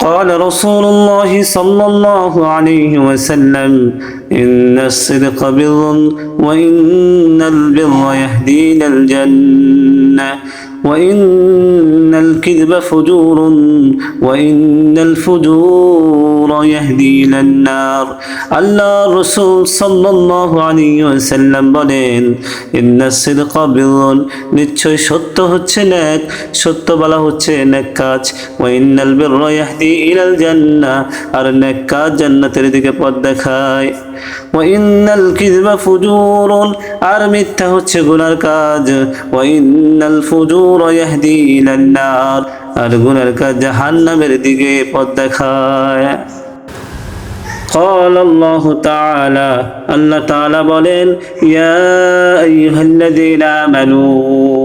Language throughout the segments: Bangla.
قال رسول الله صلى الله عليه وسلم إن الصدق بر وإن البر يهدي إلى الجنة. وإن الكذب فجور وإن الفجور يهدي إلى النار আল্লাহ রসুল সাল্লাহ আলী ওয়াসাল্লাম বলেন ইন্না সিদকা বিরুন নিশ্চয় সত্য হচ্ছে নেক সত্য বলা হচ্ছে নেক কাজ ওয়া ইন্নাল বিররা ইয়াহদি ইলাল জান্নাহ আর নেক কাজ জান্নাতের দিকে পথ দেখায় ওয়া ইন্নাল কিযবা ফুজুরুন আর মিথ্যা হচ্ছে গুনার কাজ ওয়া ইন্নাল ফুজুরা ইয়াহদি ইলান নার আর গুনার কাজ জাহান্নামের দিকে পথ দেখায় قال الله تعالى الله تعالى বলেন يا أيها الذين آمنوا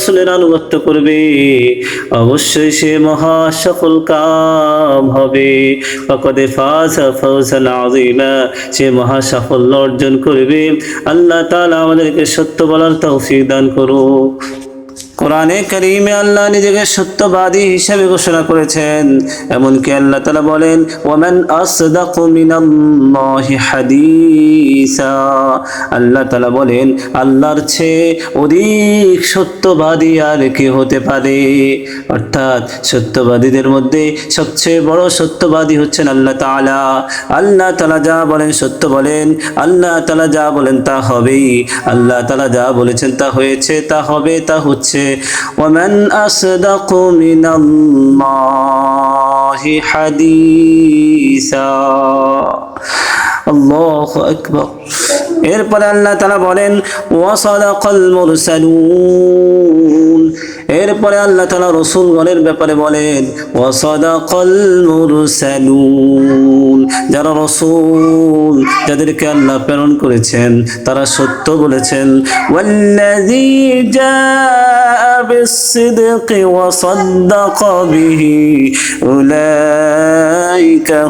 রসুলের আনুগত্য করবে, অবশ্যই সে মহা সফল কাম হবে। ফকদে ফাজা ফৌজান আজিমা সে মহা সাফল্য অর্জন করবে। আল্লাহ তালা আমাদেরকে সত্য বলার তৌফিক দান করুক। কোরআনে করিমে আল্লাহ নিজেকে সত্যবাদী হিসেবে ঘোষণা করেছেন। এমনকি আল্লাহ তালা বলেন ওমান হাদিসা। আল্লাহ তালা বলেন, আল্লাহর চেয়ে অধিক সত্যবাদী আর কি হতে পারে? অর্থাৎ সত্যবাদীদের মধ্যে সবচেয়ে বড় সত্যবাদী হচ্ছেন আল্লাহ তাআলা। আল্লাহ তালা যা বলেন সত্য বলেন, আল্লাহ তালা যা বলেন তা হবেই। আল্লাহ তালা যা বলেছেন তা হয়েছে, তা হবে, তা হচ্ছে। ومن أصدق من الله حديثا আল্লাহ আকবর এরপরে আল্লাহ তালা বলেন ওয়াসাদাকাল মুরসালুন এরপরে আল্লাহ তালা রসুলগণের ব্যাপারে বলেন যারা রসুল যাদেরকে আল্লাহ প্রেরণ করেছেন, তারা সত্য বলেছেন, ওয়াল্লাযী জাআ বিস-সিদকি ওয়া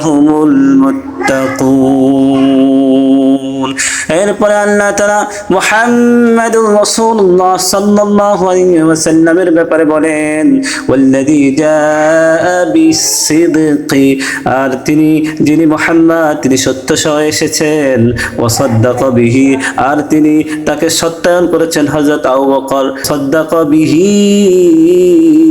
হুমুল মুত্তাকুন এরপরে আল্লাহ তারা মুহাম্মাদুর রাসূলুল্লাহ সাল্লাল্লাহু আলাইহি ওয়াসাল্লামের ব্যাপারে বলেন, ওয়াল্লাযী জাআ আর তিনি, যিনি মুহাম্মদ, তিনি সত্য সহ এসেছেন। ওয়াসাদ্দাকা বিহি। আর তিনি তাকে সত্যায়ন করেছেন হযরত আবু বকর। সাদ্দাকা বিহি।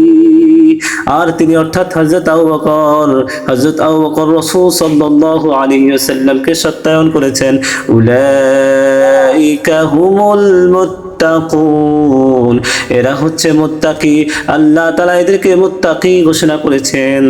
আর তিনি অর্থাৎ হজরত আউ বকর হজরত আউ বকর রসুল সাল্লাল্লাহু আলাইহি ওয়াসাল্লামকে সত্যায়ন করেছেন। উলাইকা হুমুল মুত্তাকুন। এরা হচ্ছে মুত্তাকি। আল্লাহ তালা এদেরকে মুত্তাকি ঘোষণা করেছেন।